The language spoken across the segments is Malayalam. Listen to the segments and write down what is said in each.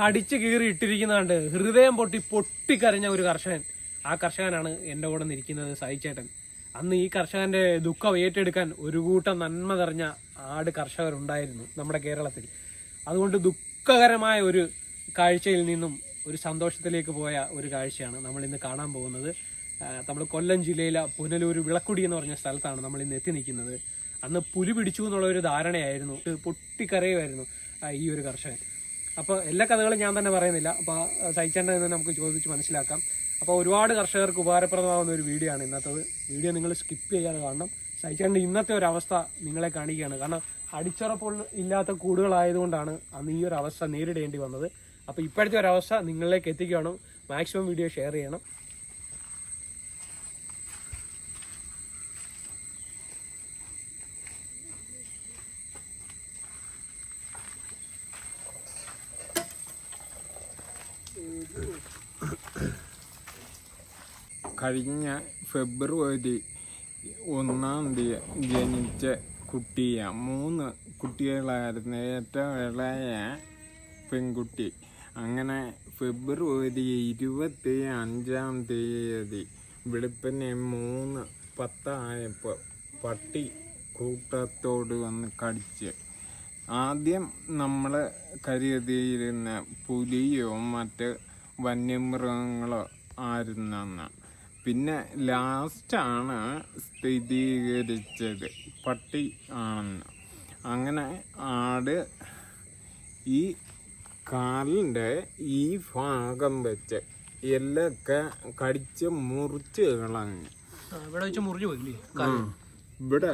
കടിച്ചു കീറി ഇട്ടിരിക്കുന്നതാണ്ട് ഹൃദയം പൊട്ടി പൊട്ടിക്കരഞ്ഞ ഒരു കർഷകൻ. ആ കർഷകനാണ് എന്റെ കൂടെ നിൽക്കുന്നത് സായിച്ചേട്ടൻ അന്ന് ഈ കർഷകന്റെ ദുഃഖം ഏറ്റെടുക്കാൻ ഒരു കൂട്ടം നന്മ നിറഞ്ഞ ആട് കർഷകരുണ്ടായിരുന്നു നമ്മുടെ കേരളത്തിൽ. അതുകൊണ്ട് ദുഃഖകരമായ ഒരു കാഴ്ചയിൽ നിന്നും ഒരു സന്തോഷത്തിലേക്ക് പോയ ഒരു കാഴ്ചയാണ് നമ്മൾ ഇന്ന് കാണാൻ പോകുന്നത്. നമ്മൾ കൊല്ലം ജില്ലയിലെ പുനലൂർ വിളക്കുടി എന്ന് പറഞ്ഞ സ്ഥലത്താണ് നമ്മൾ ഇന്ന് എത്തി നിൽക്കുന്നത്. അന്ന് പുലി പിടിച്ചു എന്നുള്ള ഒരു ധാരണയായിരുന്നു. പൊട്ടിക്കരയുമായിരുന്നു ഈ ഒരു കർഷകൻ. അപ്പോൾ എല്ലാ കഥകളും ഞാൻ തന്നെ പറയുന്നില്ല. അപ്പോൾ സഹിച്ചേണ്ടത് എന്ന് നമുക്ക് ചോദിച്ച് മനസ്സിലാക്കാം. അപ്പോൾ ഒരുപാട് കർഷകർക്ക് ഉപകാരപ്രദമാകുന്ന ഒരു വീഡിയോ ആണ് ഇന്നത്തത്. വീഡിയോ നിങ്ങൾ സ്കിപ്പ് ചെയ്യാതെ കാണണം. സഹിച്ചേണ്ട ഇന്നത്തെ ഒരു അവസ്ഥ നിങ്ങളെ കാണിക്കുകയാണ്. കാരണം അടിച്ചുറപ്പുള്ള ഇല്ലാത്ത കൂടുകളായതുകൊണ്ടാണ് അന്ന് ഈ ഒരു അവസ്ഥ നേരിടേണ്ടി വന്നത്. അപ്പോൾ ഇപ്പോഴത്തെ ഒരു അവസ്ഥ നിങ്ങളിലേക്ക് എത്തിക്കുകയാണ്. മാക്സിമം വീഡിയോ ഷെയർ ചെയ്യണം. കഴിഞ്ഞ ഫെബ്രുവരി ഒന്നാം തീയതി ജനിച്ച കുട്ടിയ. മൂന്ന് കുട്ടികളായിരുന്നു. ഏറ്റവും ഇളയ പെൺകുട്ടി. അങ്ങനെ ഫെബ്രുവരി ഇരുപത്തി അഞ്ചാം തീയതി വെളുപ്പിനെ മൂന്ന് പത്തായപ്പോൾ പട്ടി കൂട്ടത്തോട് വന്ന് കടിച്ച്. ആദ്യം നമ്മൾ കരുതിയിരുന്ന പുലിയോ മറ്റ് വന്യമൃഗങ്ങളോ ആയിരുന്നെന്ന്. പിന്നെ ലാസ്റ്റാണ് സ്ഥിരീകരിച്ചത്. പട്ടി ആണെന്ന്. അങ്ങനെ ആട് ഈ കാലിന്റെ ഈ ഭാഗം വെച്ച് എല്ലൊക്കെ കടിച്ച് മുറിച്ച് കളഞ്ഞു. ഇവിടെ വെച്ച് മുറിഞ്ഞു പോയില്ലേ? ഇവിടെ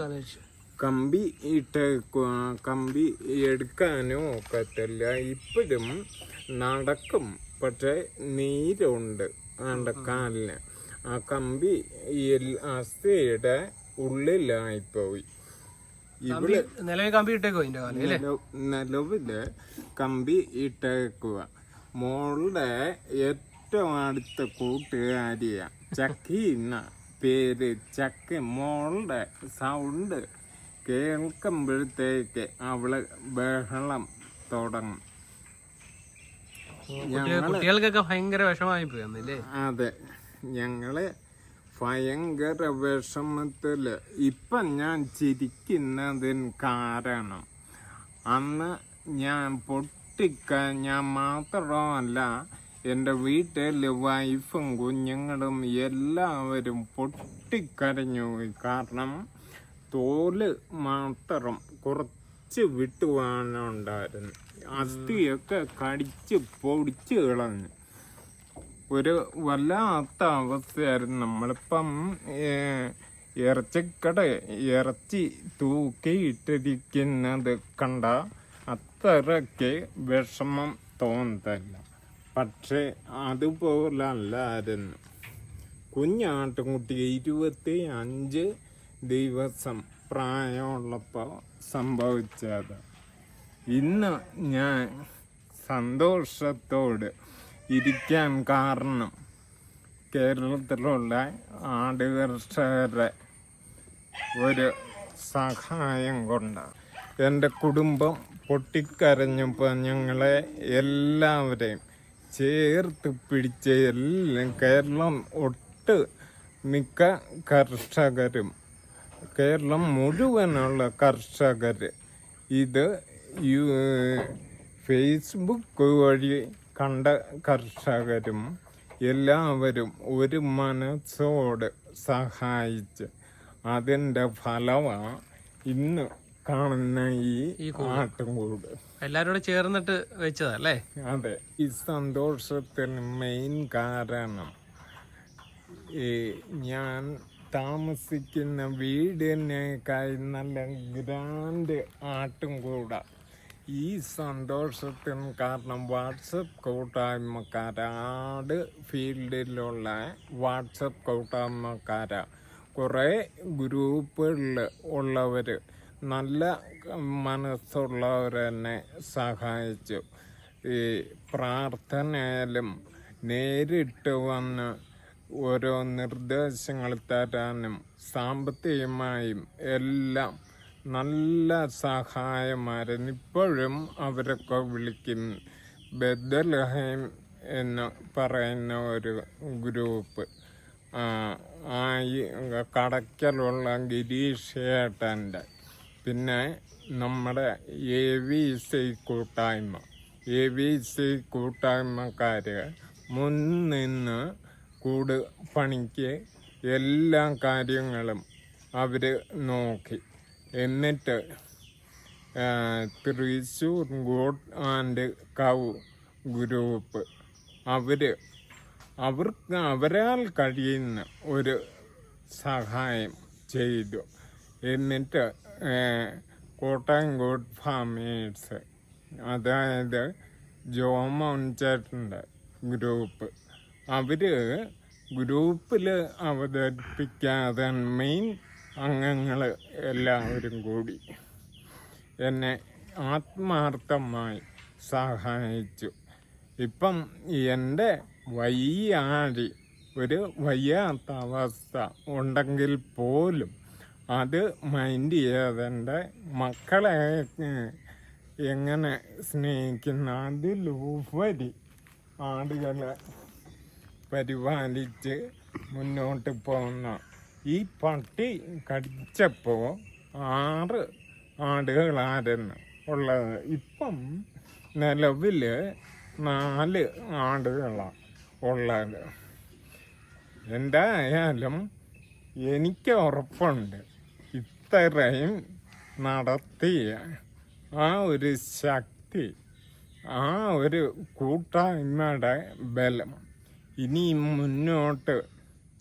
കമ്പി ഇട്ട് കമ്പി എടുക്കാനും ഒക്കത്തില്ല. ഇപ്പോഴും നടക്കും. പക്ഷെ നീരുണ്ട് കാലിന്. ആ കമ്പി ആ സ്ത്രീയുടെ ഉള്ളിലായിപ്പോയി. ഇവിടെ നിലവിൽ കമ്പി ഇട്ടേക്കോ നിലവിൽ കമ്പി ഇട്ടേക്കുക മോളുടെ ഏറ്റവും അടുത്ത കൂട്ടുകാരിയ ചക്കി എന്ന പേര് ചക്കി. മോളുടെ സൗണ്ട് കേൾക്കുമ്പോഴത്തേക്ക് അവൾ ബഹളം തുടങ്ങും. കുട്ടികൾ- കുട്ടികൾക്കൊക്കെ ഭയങ്കര വിഷമായി പോയി അതെ. ഞങ്ങൾ ഭയങ്കര വിഷമത്തിൽ. ഇപ്പം ഞാൻ ചിരിക്കുന്നതിന് കാരണം അന്ന് ഞാൻ പൊട്ടിക്ക ഞാൻ മാത്രമല്ല എന്റെ വീട്ടിൽ വൈഫും കുഞ്ഞുങ്ങളും എല്ലാവരും പൊട്ടിക്കരഞ്ഞു. കാരണം തോൽ മാത്രം കുറച്ച് വിട്ടുവാനുണ്ടായിരുന്നു അസ്ഥിയൊക്കെ കടിച്ച് പൊടിച്ച് കളഞ്ഞു. ഒരു വല്ലാത്ത അവസ്ഥയായിരുന്നു നമ്മളിപ്പം ഇറച്ചിക്കട ഇറച്ചി തൂക്കിയിട്ടിരിക്കുന്നത് കണ്ട അത്രയ്ക്ക് വിഷമം തോന്നത്തില്ല. പക്ഷെ അതുപോലല്ലായിരുന്നു. കുഞ്ഞാട്ടുംകുട്ടി ഇരുപത്തി അഞ്ച് ദിവസം പ്രായമുള്ളപ്പോൾ സംഭവിച്ചത്. ഇന്ന് ഞാൻ സന്തോഷത്തോട് ഇരിക്കാൻ കാരണം കേരളത്തിലുള്ള ആട് കർഷകരുടെ ഒരു സഹായം കൊണ്ടാണ് എന്റെ കുടുംബം പൊട്ടിക്കരഞ്ഞപ്പോൾ ഞങ്ങളെ എല്ലാവരെയും ചേർത്ത് പിടിച്ച എല്ലാം കേരളം ഒട്ട് മിക്ക കർഷകരും കേരളം മുഴുവനുള്ള കർഷകർ ഇത് ഫേസ്ബുക്ക് വഴി കണ്ട കർഷകരും എല്ലാവരും ഒരു മനസ്സോട് സഹായിച്ച് അതിന്റെ ഫലമാണ് ഇന്ന് കാണുന്ന ഈ ആട്ടുംകൂട്. എല്ലാരോടും ചേർന്നിട്ട് വെച്ചതല്ലേ? അതെ ഈ സന്തോഷത്തിന് മെയിൻ കാരണം ഈ ഞാൻ താമസിക്കുന്ന വീടിനേക്കായി നല്ല ഗ്രാൻഡ് ആട്ടും കൂട ഈ സന്തോഷത്തിന് കാരണം വാട്സപ്പ് കൂട്ടായ്മക്കാരാട് ഫീൽഡിലുള്ള വാട്സപ്പ് കൂട്ടായ്മക്കാര. കുറേ ഗ്രൂപ്പുകളിൽ ഉള്ളവർ നല്ല മനസ്സുള്ളവർ തന്നെ സഹായിച്ചു. ഈ പ്രാർത്ഥനയിലും നേരിട്ട് വന്ന് ഓരോ നിർദ്ദേശങ്ങൾ തരാനും സാമ്പത്തികമായും എല്ലാം നല്ല സഹായമായിരുന്നു. ഇപ്പോഴും അവരൊക്കെ വിളിക്കും. ബദലഹൈം എന്ന് പറയുന്ന ഒരു ഗ്രൂപ്പ്. ആ, കടക്കലുള്ള ഗിരീഷ് ഏട്ടന്റെ പിന്നെ നമ്മുടെ എ വി സി കൂട്ടായ്മ. എ വി സി കൂട്ടായ്മക്കാർ മുൻനിന്ന് കൂട് പണിക്ക് എല്ലാ കാര്യങ്ങളും അവർ നോക്കി. എന്നിട്ട് Thrissur god and cow group. അവർ അവർക്ക് അവരാൽ കഴിയുന്ന ഒരു സഹായം ചെയ്തു. എന്നിട്ട് കോട്ടയം ഗോഡ് ഫാമേഴ്സ് അതായത് ജോമോൻ ചേട്ടന്റെ ഗ്രൂപ്പ്. അവർ ഗ്രൂപ്പിൽ അവതരിപ്പിക്കാതെ മെയിൻ അംഗങ്ങൾ എല്ലാവരും കൂടി എന്നെ ആത്മാർത്ഥമായി സഹായിച്ചു. ഇപ്പം എന്റെ വയ്യാഴി ഒരു വയ്യാത്ത അവസ്ഥ ഉണ്ടെങ്കിൽ പോലും അത് മൈൻഡ് ചെയ്യാതെ എന്റെ മക്കളെ എങ്ങനെ സ്നേഹിക്കുന്ന അതിലുപരി ആടുകളെ പരിപാലിച്ച് മുന്നോട്ട് പോകുന്ന ഈ പട്ടി കടിച്ചപ്പോൾ ആറ് ആടുകളായിരുന്നു ഉള്ളത്. ഇപ്പം നിലവിൽ നാല് ആടുകളാണ് ഉള്ളത്. എന്തായാലും എനിക്ക് ഉറപ്പുണ്ട് ഇത്രയും നടത്തിയ ആ ഒരു ശക്തി ആ ഒരു കൂട്ടായ്മയുടെ ബലം ഇനി മുന്നോട്ട്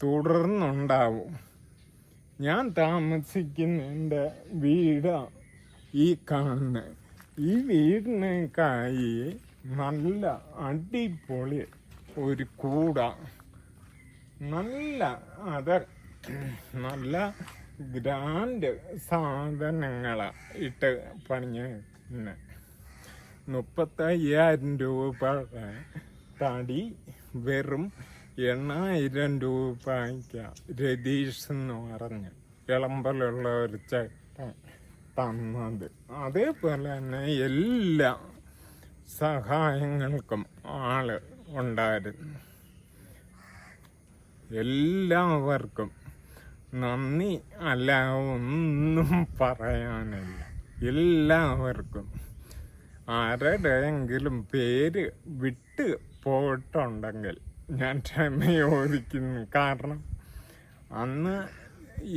തുടർന്നുണ്ടാവും. ഞാൻ താമസിക്കുന്ന വീടാ. ഈ കാണുന്ന ഈ വീടിനേക്കായി നല്ല അടിപൊളി ഒരു കൂട. നല്ല അത് നല്ല ഗ്രാൻഡ് സാധനങ്ങളാണ് ഇട്ട് പണിഞ്ഞ മുപ്പത്തയ്യായിരം രൂപ തടി വെറും എണ്ണായിരം രൂപയ്ക്ക് രതീഷ് എന്ന് പറഞ്ഞ് ഇളമ്പലുള്ള ഒരു ചേട്ടൻ തന്നത്. അതേപോലെ തന്നെ എല്ലാ സഹായങ്ങൾക്കും ആൾ ഉണ്ടായിരുന്നു. എല്ലാവർക്കും നന്ദി. അല്ല ഒന്നും പറയാനില്ല. എല്ലാവർക്കും ആരുടെയെങ്കിലും പേര് വിട്ട് പോയിട്ടുണ്ടെങ്കിൽ ഞാൻ ക്ഷമ ചോദിക്കുന്നു. കാരണം അന്ന്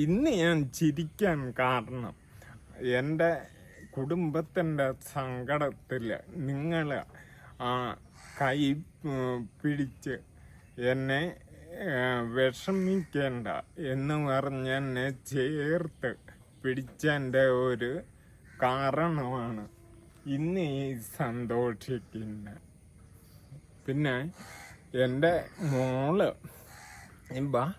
ഇന്ന് ഞാൻ ചിരിക്കാൻ കാരണം എന്റെ കുടുംബത്തിന്റെ സങ്കടത്തിൽ നിങ്ങൾ ആ കൈ പിടിച്ച് എന്നെ വിഷമിക്കേണ്ട എന്ന് പറഞ്ഞ് എന്നെ ചേർത്ത് പിടിച്ചതിന്റെ ഒരു കാരണമാണ് ഇന്ന് ഈ സന്തോഷിക്കുന്നത്. പിന്നെ എന്റെ മോൾ. എന്താ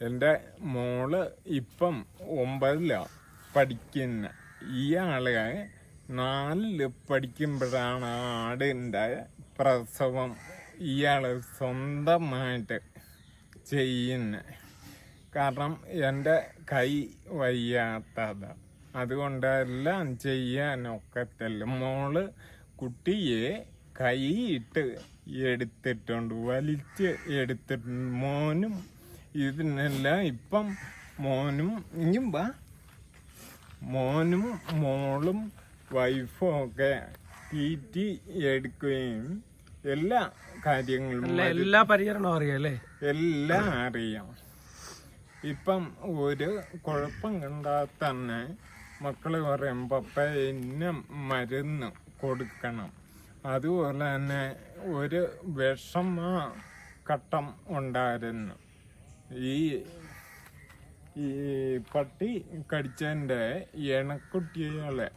എന്റെ മോൾ ഇപ്പം ഒമ്പതിലാണ് പഠിക്കുന്ന. ഇയാളെ നാലിൽ പഠിക്കുമ്പോഴാണ് ആടിന്റെ പ്രസവം ഇയാൾ സ്വന്തമായിട്ട് ചെയ്യുന്നത് കാരണം എന്റെ കൈ വയ്യാത്തത്. അതുകൊണ്ട് എല്ലാം ചെയ്യാനൊക്കത്തില്ല. മോൾ കുട്ടിയെ കൈയിട്ട് എടുത്തിട്ടുണ്ട്. വലിച്ച് എടുത്തിട്ടുണ്ട് മോനും ഇതിനെല്ലാം ഇപ്പം മോനും ഇങ്ങും വാ. മോനും മോളും വൈഫും ഒക്കെ തീറ്റി എടുക്കുകയും എല്ലാ കാര്യങ്ങളും എല്ലാ എല്ലാ പരിചരണവും അറിയാം എല്ലാം അറിയാം. ഇപ്പം ഒരു കുഴപ്പം കണ്ടാൽ തന്നെ മക്കൾ പറയും പപ്പ ഇന്ന മരുന്ന് കൊടുക്കണം. അതുപോലെ തന്നെ ഒരു വിഷമ ഘട്ടം ഉണ്ടായിരുന്നു. ഈ ഈ പട്ടി കടിച്ചതിന്റെ ഇണക്കുട്ടികളെ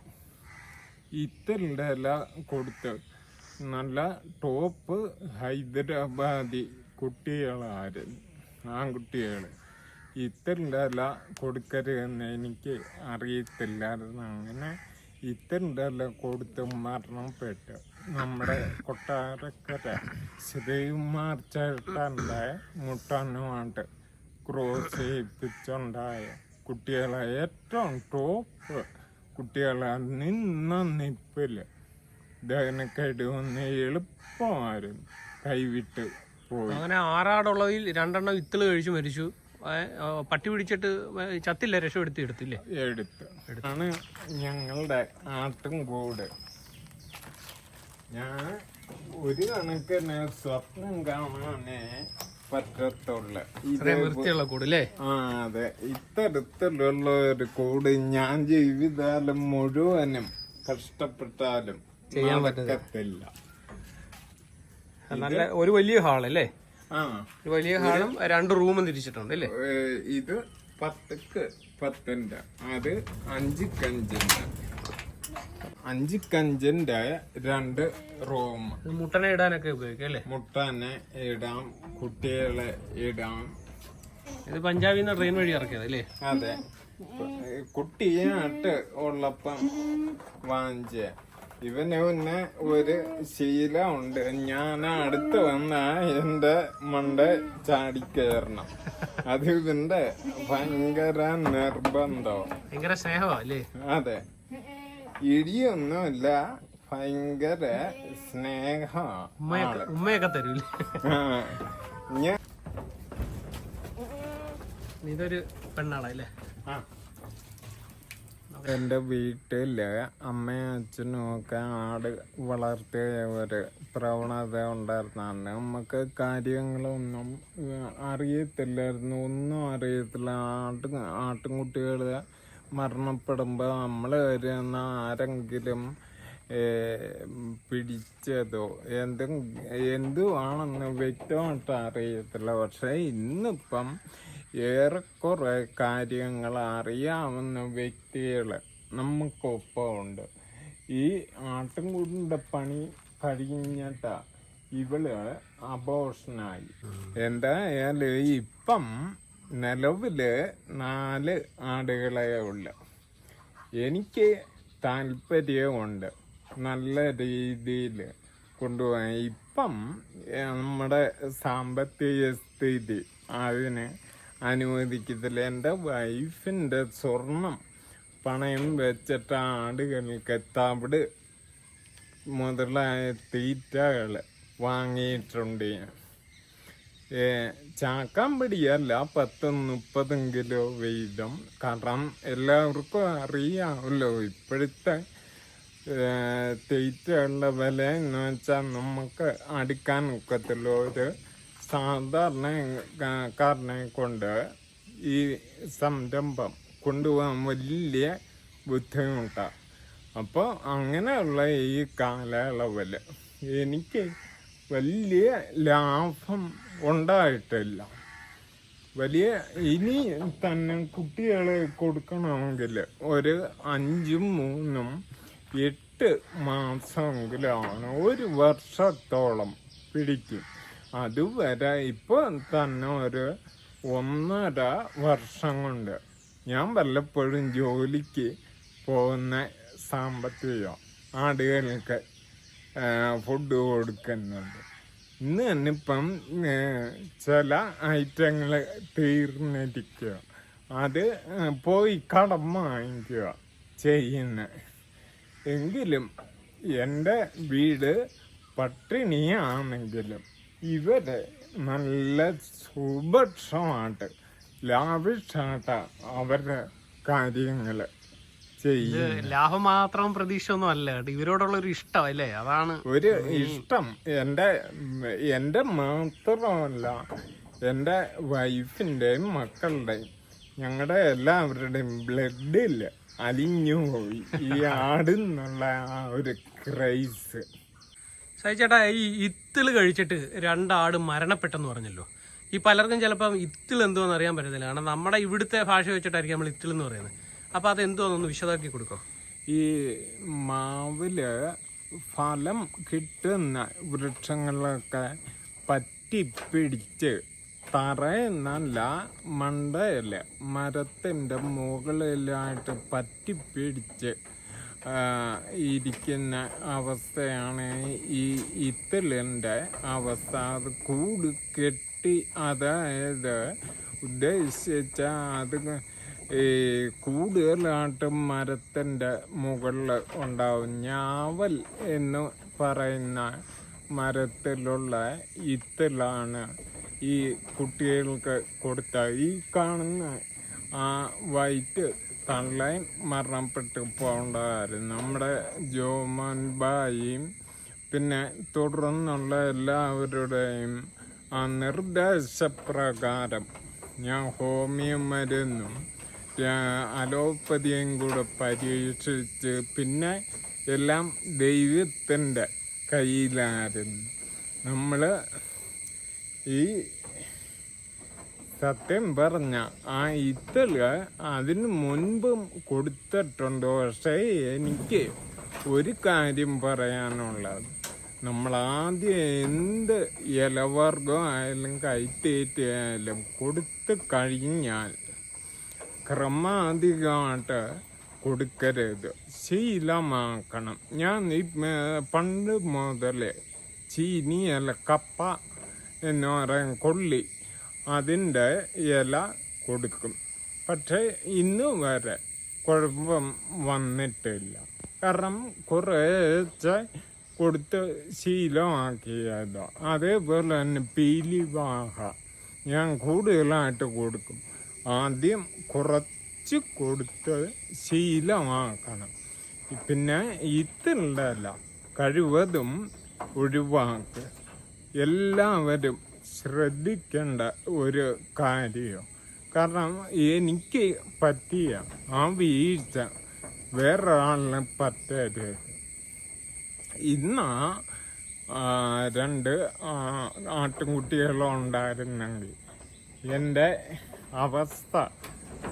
ഇത്തലിന്റെ ഇല കൊടുത്ത് നല്ല ടോപ്പ് ഹൈദരാബാദി കുട്ടികളായിരുന്നു ആൺകുട്ടികൾ ഇത്തലിന്റെ ഇല കൊടുക്കരുതെന്ന് എനിക്ക് അറിയത്തില്ലായിരുന്നു. അങ്ങനെ ഇത്തലിന്റെ ഇല കൊടുത്ത് മരണപ്പെട്ടു. നമ്മുടെ കൊട്ടാരക്കര ശ്രീകുമാർ ചേട്ടന്റെ മുട്ടനുമായിട്ട് ക്രോസ് ചെയ്യിപ്പിച്ചുണ്ടായ കുട്ടികളെ ഏറ്റവും ടോപ്പ് കുട്ടികളെ നിന്ന നിപ്പിൽ ദഹനക്കേടുവന്ന് എളുപ്പമായിരുന്നു കൈവിട്ട് പോയി. അങ്ങനെ ആറാടുള്ളതിൽ രണ്ടെണ്ണം ഇത്തിൾ കഴിച്ചു മരിച്ചു. പട്ടി പിടിച്ചിട്ട് ചത്തില്ല രക്ഷപ്പെടുത്തി എടുത്തില്ലേ? എടുത്ത്. ആണ് ഞങ്ങളുടെ ആട്ടും കൂട്. ഞാൻ ഒരു കണക്കിന് സ്വപ്നം കാണാനേ പറ്റത്തുള്ള. വൃത്തിയുള്ള കൂടല്ലേ? ആ അതെ. ഇത്തരത്തിലുള്ള ഒരു കൂട് ഞാൻ ജീവിതാലും മുഴുവനും കഷ്ടപ്പെട്ടാലും ചെയ്യാൻ പറ്റത്തില്ല. നല്ല ഒരു വലിയ ഹാളല്ലേ? ആ. വലിയ ഹാളും രണ്ട് റൂമും തിരിച്ചിട്ടുണ്ട് അല്ലേ? ഇത് പത്തുക്ക് പത്തിന്റെ അത് അഞ്ച് കഞ്ചിന്റെ അഞ്ച് കഞ്ചിന്റെ രണ്ട് റൂം. മുട്ടനെ ഇടാനൊക്കെ ഉപയോഗിക്കും അല്ലേ? മുട്ടനെ ഇടാം കുട്ടികളെ ഇടാം. ഇത് പഞ്ചാബിൽ നിന്ന് ട്രെയിൻ വഴി ഇറക്കിയത് അല്ലേ? അതെ. കുട്ടിയായിട്ട് ഉള്ളപ്പം വാഞ്ച ഇവന് പിന്നെ ഒരു ശീലം ഉണ്ട് ഞാൻ അടുത്ത് വന്ന എന്റെ മണ്ട ചാടിക്കയറണം അത് ഇവന്റെ ഭയങ്കര നിർബന്ധം. ഭയങ്കര സ്നേഹമാ അല്ലേ? അതെ. ഇടിയൊന്നുമില്ല. ഭയങ്കര സ്നേഹ ഉമ്മയൊക്കെ ഞാൻ ഇതൊരു പെണ്ണാളല്ലേ എന്റെ. എന്റെ വീട്ടിൽ അമ്മയും അച്ഛനും ഒക്കെ ആട് വളർത്തിയ ഒരു പ്രവണത ഉണ്ടായിരുന്നാണ്. നമുക്ക് കാര്യങ്ങളൊന്നും അറിയത്തില്ലായിരുന്നു. ഒന്നും അറിയത്തില്ല. ആട്ട് ആട്ടിൻകുട്ടികൾ മരണപ്പെടുമ്പോൾ നമ്മൾ വരുന്ന ആരെങ്കിലും പിടിച്ചതോ എന്തും എന്തുവാണെന്ന് വ്യക്തമായിട്ട് അറിയത്തില്ല. പക്ഷേ ഇന്നിപ്പം ഏറെക്കുറെ കാര്യങ്ങൾ അറിയാവുന്ന വ്യക്തികൾ നമുക്കൊപ്പമുണ്ട്. ഈ ആട്ടിൻകൂടിന്റെ പണി കഴിഞ്ഞിട്ട് ഇവൾ അബോഷനായി എന്തായാലും ഇപ്പം നിലവിൽ നാല് ആടുകളെ ഉള്ളു. എനിക്ക് താല്പര്യമുണ്ട് നല്ല രീതിയിൽ കൊണ്ടുപോകാൻ. ഇപ്പം നമ്മുടെ സാമ്പത്തിക സ്ഥിതി അതിന് അനുവദിക്കത്തില്ല. എന്റെ വൈഫിന്റെ സ്വർണം പണയം വെച്ചിട്ട് ആടുകൾക്ക് തവിട് മുതലായ തീറ്റകൾ വാങ്ങിയിട്ടുണ്ട്. ചാക്കാൻ പിടിയല്ല പത്തും മുപ്പതും കിലോ വീതം. കാരണം എല്ലാവർക്കും അറിയാമല്ലോ ഇപ്പോഴത്തെ തേറ്റുള്ള വില എന്ന് വെച്ചാൽ നമുക്ക് അടിക്കാൻ ഒക്കത്തില്ല ഒരു സാധാരണ കാരനെ കൊണ്ട് ഈ സംരംഭം കൊണ്ടുപോകാൻ വലിയ ബുദ്ധിമുട്ടാണ് അപ്പോൾ അങ്ങനെയുള്ള ഈ കാലയളവിൽ എനിക്ക് വലിയ ലാഭം ഉണ്ടായിട്ടില്ല. വലിയ ഇനി തന്നെ കുട്ടികളെ കൊടുക്കണമെങ്കിൽ ഒരു അഞ്ചും മൂന്നും എട്ട് മാസമെങ്കിലാണ് ഒരു വർഷത്തോളം പിടിക്കും. അതുവരെ ഇപ്പോൾ തന്നെ ഒരു ഒന്നര വർഷം കൊണ്ട് ഞാൻ വല്ലപ്പോഴും ജോലിക്ക് പോകുന്ന സാമ്പത്തികം ആടുകൾക്ക് ഫുഡ് കൊടുക്കുന്നുണ്ട്. ഇന്ന് തന്നെ ഇപ്പം ചില ഐറ്റങ്ങൾ തീർന്നിരിക്കുക. അത് പോയി കടം വാങ്ങിക്കുക ചെയ്യുന്ന. എങ്കിലും എന്റെ വീട് പട്ടിണിയാണെങ്കിലും ഇവരെ നല്ല സുഭക്ഷമായിട്ട് ലാഭിച്ചാട്ട അവരുടെ കാര്യങ്ങൾ ലാഭം മാത്രം പ്രതീക്ഷ ഒന്നും അല്ല. ഇവരോടുള്ള ഒരു ഇഷ്ടം അല്ലേ? അതാണ് ഒരു ഇഷ്ടം. എന്റെ എന്റെ മാത്രമല്ല എന്റെ വൈഫിന്റെയും മക്കളുടെയും ഞങ്ങളുടെ എല്ലാവരുടെയും ബ്ലഡിൽ അലിഞ്ഞു പോയി. ഈ ആടുന്നുള്ള ആ ഒരു ക്രൈസ് ചേട്ടാ ഈ ഇത്തിൾ കഴിച്ചിട്ട് രണ്ടാട് മരണപ്പെട്ടെന്ന് പറഞ്ഞല്ലോ. ഈ പലർക്കും ചിലപ്പം ഇത്തിൾ എന്തോന്ന് അറിയാൻ പറ്റത്തില്ല. കാരണം നമ്മുടെ ഇവിടുത്തെ ഭാഷ വെച്ചിട്ടായിരിക്കും നമ്മൾ ഇത്തിൾ എന്ന് പറയുന്നത്. അപ്പൊ അത് എന്തുവാന്നൊന്ന് വിശദമാക്കി കൊടുക്കോ? ഈ മാവിൽ ഫലം കിട്ടുന്ന വൃക്ഷങ്ങളൊക്കെ പറ്റിപ്പിടിച്ച് തറയെന്നല്ല മണ്ടയല്ല മരത്തിന്റെ മുകളിലായിട്ട് പറ്റിപ്പിടിച്ച് പിടിച്ച് ഇരിക്കുന്ന അവസ്ഥയാണ് ഈ ഇത്തലിന്റെ അവസ്ഥ. അത് കൂട് കെട്ടി അതായത് ഉദ്ദേശിച്ച അത് ഈ കൂടുതലായിട്ട് മരത്തിന്റെ മുകളിൽ ഉണ്ടാവും ഞാവൽ എന്ന് പറയുന്ന മരത്തിലുള്ള ഇത്തിലാണ് ഈ കുട്ടികൾക്ക് കൊടുത്ത. ഈ കാണുന്ന ആ വൈറ്റ് തള്ളയും മരണപ്പെട്ട് പോകേണ്ടതായിരുന്നു. നമ്മുടെ ജോമോൻ ബായിയും പിന്നെ തുടർന്നുള്ള എല്ലാവരുടെയും ആ നിർദ്ദേശപ്രകാരം ഞാൻ ഹോമിയം മരുന്നും അലോപ്പതിയും കൂടെ പരീക്ഷിച്ച് പിന്നെ എല്ലാം ദൈവത്തിന്റെ കയ്യിലായിരുന്നു. നമ്മൾ ഈ സത്യം പറഞ്ഞ ആ ഇത്തൾ അതിന് മുൻപും കൊടുത്തിട്ടുണ്ട്. പക്ഷേ എനിക്ക് ഒരു കാര്യം പറയാനുള്ളത്. നമ്മൾ ആദ്യം എന്ത് ഇലവർഗം ആയാലും കൈത്തേറ്റ് ആയാലും കൊടുത്തു കഴിഞ്ഞാൽ ക്രമാധികമായിട്ട് കൊടുക്കരുത്. ശീലമാക്കണം. ഞാൻ പണ്ട് മുതലേ ചീനി അല്ല കപ്പ എന്ന് പറയും കൊള്ളി അതിന്റെ ഇല കൊടുക്കും. പക്ഷേ ഇന്ന് വരെ കുഴപ്പം വന്നിട്ടില്ല. കാരണം കുറേശ്ശെ കൊടുത്ത് ശീലമാക്കിയതോ. അതേപോലെ തന്നെ പീലിവാഹ ഞാൻ കൂടുതലായിട്ട് കൊടുക്കും. ആദ്യം കുറച്ച് കൊടുത്ത് ശീലമാക്കണം. പിന്നെ ഇത്തുണ്ടല്ല കഴിവതും ഒഴിവാക്കുക എല്ലാവരും ശ്രദ്ധിക്കേണ്ട ഒരു കാര്യം. കാരണം എനിക്ക് പറ്റിയ ആ വീഴ്ച വേറൊരാളിനെ പറ്റരുത്. ഇന്ന് രണ്ട് ആ, ആട്ടിൻകുട്ടികളുണ്ടായിരുന്നെങ്കിൽ എന്റെ അവസ്ഥ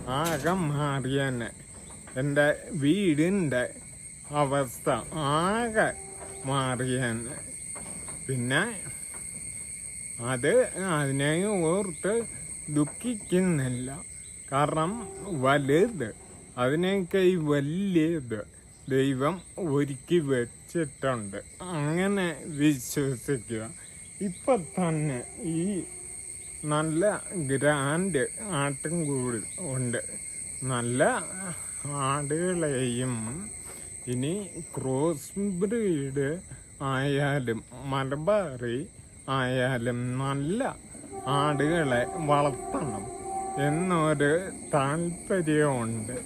ആകെ തന്നെ എന്റെ വീടിന്റെ അവസ്ഥ ആകെ മാറിയനെ. പിന്നെ അത് അതിനെ ഓർത്ത് ദുഃഖിക്കുന്നില്ല. കാരണം വലുത്. അതിനേക്ക് ഈ വലിയത് ദൈവം ഒരുക്കി വെച്ചിട്ടുണ്ട്. അങ്ങനെ വിശ്വസിക്കുക. ഇപ്പം തന്നെ ഈ നല്ല ഗ്രാൻഡ് ആട്ടും കൂടി ഉണ്ട്. നല്ല ആടുകളെയും ഇനി ക്രോസ് ബ്രീഡ് ആയാലും മലബാറി ആയാലും നല്ല ആടുകളെ വളർത്തണം എന്നൊരു താല്പര്യമുണ്ട്.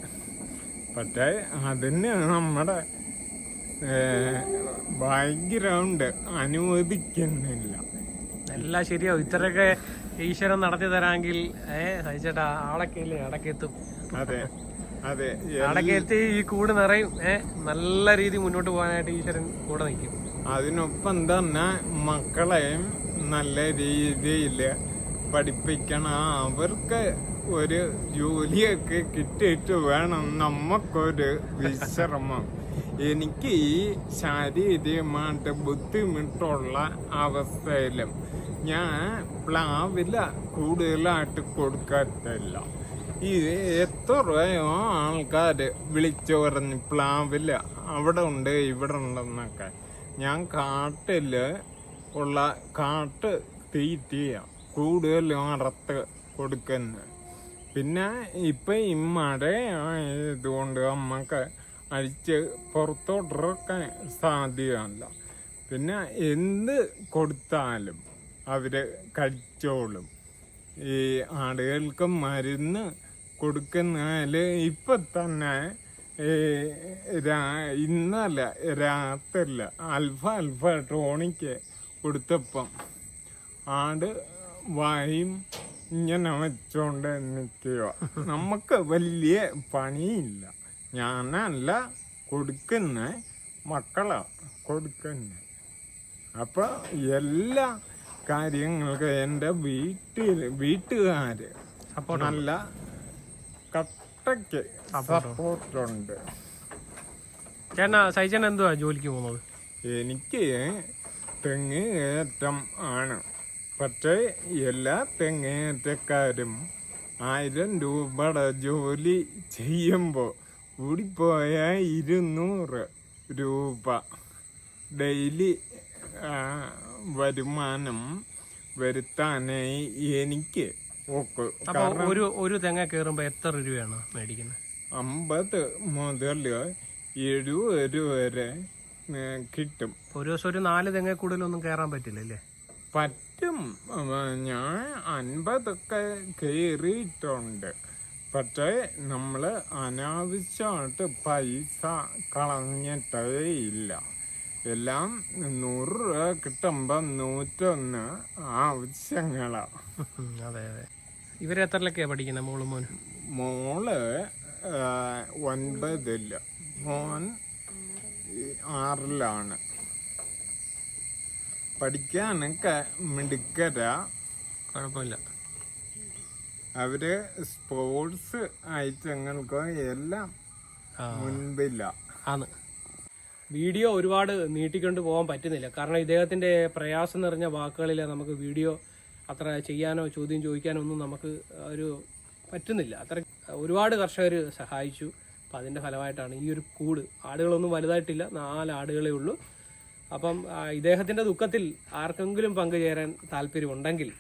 പക്ഷേ അതിന് നമ്മുടെ ബാക്ക്ഗ്രൗണ്ട് അനുവദിക്കുന്നില്ല. എല്ലാം ശരിയാവും. ഇത്രയൊക്കെ ഈശ്വരൻ നടത്തി തരാമെങ്കിൽ ഏ സഹിച്ചേട്ടാ ആളൊക്കെ അടക്കെത്തും. അടക്കെ അതെ അതെ. അടക്കെത്തി ഈ കൂട് നിറയും ഏ നല്ല രീതി മുന്നോട്ട് പോകാനായിട്ട് ഈശ്വരൻ കൂടെ നിൽക്കും. അതിനൊപ്പം തന്നെ മക്കളെയും നല്ല രീതിയിൽ പഠിപ്പിക്കണം. അവർക്ക് ഒരു ജോലിയൊക്കെ കിട്ടിയിട്ട് വേണം. നമുക്കൊരു വിശ്രമം. എനിക്ക് ഈ ശാരീരികമായിട്ട് ബുദ്ധിമുട്ടുള്ള അവസ്ഥയിലും ഞാൻ പ്ലാവില കൂടുതലായിട്ട് കൊടുക്കത്തില്ല ഇത് എത്രയോ ആൾക്കാർ വിളിച്ചു പറഞ്ഞ് പ്ലാവില അവിടെ ഉണ്ട് ഇവിടെ ഉണ്ടെന്നൊക്കെ. ഞാൻ കാട്ടിൽ ഉള്ള കാട്ട് തീറ്റിയ കൂടുതലും അറുത്ത് കൊടുക്കുന്നത് പിന്നെ ഇപ്പം ഈ മഴയായതുകൊണ്ട് നമുക്ക് അഴിച്ച് പുറത്തോട്ടിറക്കാൻ സാധ്യമല്ല പിന്നെ എന്ത് കൊടുത്താലും അവർ കഴിച്ചോളും. ഈ ആടുകൾക്ക് മരുന്ന് കൊടുക്കുന്നതിൽ ഇപ്പൊ തന്നെ ഇന്നല്ല രാ- ഇന്നലെ രാത്രിയിൽ അൽഫ അൽഫ ടോണിക്ക് കൊടുത്തപ്പം ആട് വായും ഇങ്ങനെ വെച്ചോണ്ട് നിൽക്കുക നമുക്ക് വലിയ പണിയില്ല. ഞാനല്ല കൊടുക്കുന്ന മക്കളാ കൊടുക്കുന്ന. അപ്പോൾ എല്ലാ കാര്യങ്ങൾക്കും എന്റെ വീട്ടിൽ വീട്ടുകാർ നല്ല കട്ടയ്ക്ക് സപ്പോർട്ടുണ്ട് ചേട്ടാ സൈജൻ എന്തുവാ ജോലിക്ക് പോകുന്നത്? എനിക്ക് തെങ്ങ് കയറ്റം ആണ്. പക്ഷേ എല്ലാ തെങ്ങേറ്റക്കാരും ആയിരം രൂപയുടെ ജോലി ചെയ്യുമ്പോൾ കൂടിപ്പോയ ഇരുന്നൂറ് രൂപ. ഡെയിലി വരുമാനം വരുത്താനേ എനിക്ക് ഒരു ഒരു തെങ്ങ കയറുമ്പോ എത്ര രൂപയാണ് മേടിക്കുന്നത് അമ്പത് മുതൽ എഴുപത് വരെ ഏ, കിട്ടും. ഒരു ദിവസം ഒരു നാല് തെങ്ങ കൂടുതലൊന്നും കയറാൻ പറ്റില്ലല്ലേ പറ്റും. ഉം, ഞാൻ അൻപതൊക്കെ കയറിയിട്ടുണ്ട്. പക്ഷേ നമ്മൾ അനാവശ്യമായിട്ട് പൈസ കളഞ്ഞിട്ടേ ഇല്ല. എല്ലാം നൂറ് രൂപ കിട്ടുമ്പോ നൂറ്റൊന്ന് ആവശ്യങ്ങളാണ് അതെ അതെ. ഇവരെത്രലൊക്കെയാ പഠിക്കുന്നത് മോളും മോനും മോൾ ഒൻപതിൽ. ഒൻപതില്ല മോൻ ആറിലാണ്. പഠിക്കാനൊക്കെ മിടുക്കരാ. കുഴപ്പമില്ല. അവർ സ്പോർട്സ് ഐറ്റങ്ങൾക്ക് എല്ലാം മുൻപില്ല ആണ്. വീഡിയോ ഒരുപാട് നീട്ടിക്കൊണ്ട് പോകാൻ പറ്റുന്നില്ല. കാരണം ഇദ്ദേഹത്തിന്റെ പ്രയാസം നിറഞ്ഞ വാക്കുകളിൽ നമുക്ക് വീഡിയോ അത്ര ചെയ്യാനോ ചോദ്യം ചോദിക്കാനോ ഒന്നും നമുക്ക് ഒരു പറ്റുന്നില്ല. അത്ര ഒരുപാട് കർഷകർ സഹായിച്ചു. അപ്പം അതിന്റെ ഫലമായിട്ടാണ് ഈ ഒരു കൂട്. ആടുകളൊന്നും വലുതായിട്ടില്ല. നാല് ആടുകളേ ഉള്ളൂ. അപ്പം ഇദ്ദേഹത്തിന്റെ ദുഃഖത്തിൽ ആർക്കെങ്കിലും പങ്കുചേരാൻ താല്പര്യമുണ്ടെങ്കിൽ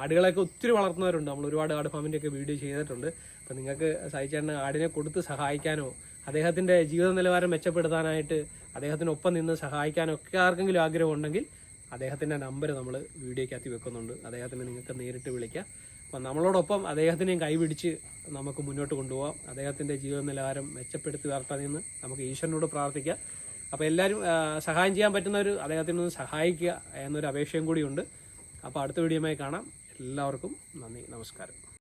ആടുകളെയൊക്കെ ഒത്തിരി വളർത്തുന്നവരുണ്ട്. നമ്മൾ ഒരുപാട് ആട് ഫാമിന്റെയൊക്കെ വീഡിയോ ചെയ്തിട്ടുണ്ട്. അപ്പം നിങ്ങൾക്ക് സഹിച്ചേട്ടന് ആടിനെ കൊടുത്ത് സഹായിക്കാനോ അദ്ദേഹത്തിന്റെ ജീവിത നിലവാരം മെച്ചപ്പെടുത്താനായിട്ട് അദ്ദേഹത്തിനൊപ്പം നിന്ന് സഹായിക്കാനൊക്കെ ആർക്കെങ്കിലും ആഗ്രഹമുണ്ടെങ്കിൽ അദ്ദേഹത്തിന്റെ നമ്പർ നമ്മൾ വീഡിയോക്കകത്ത് വെക്കുന്നുണ്ട്. അദ്ദേഹത്തിന് നിങ്ങൾക്ക് നേരിട്ട് വിളിക്കാം. അപ്പം നമ്മളോടൊപ്പം അദ്ദേഹത്തിനെയും കൈപിടിച്ച് നമുക്ക് മുന്നോട്ട് കൊണ്ടുപോകാം അദ്ദേഹത്തിന്റെ ജീവിത നിലവാരം മെച്ചപ്പെടുത്തി വളർത്താനെന്ന് നമുക്ക് ഈശ്വരനോട് പ്രാർത്ഥിക്കാം. അപ്പോൾ എല്ലാവരും സഹായം ചെയ്യാൻ പറ്റുന്നവർ അദ്ദേഹത്തിനൊന്ന് സഹായിക്കുക എന്നൊരു അപേക്ഷയും കൂടിയുണ്ട്. അപ്പോൾ അടുത്ത വീഡിയോയുമായി കാണാം. എല്ലാവർക്കും നന്ദി നമസ്കാരം.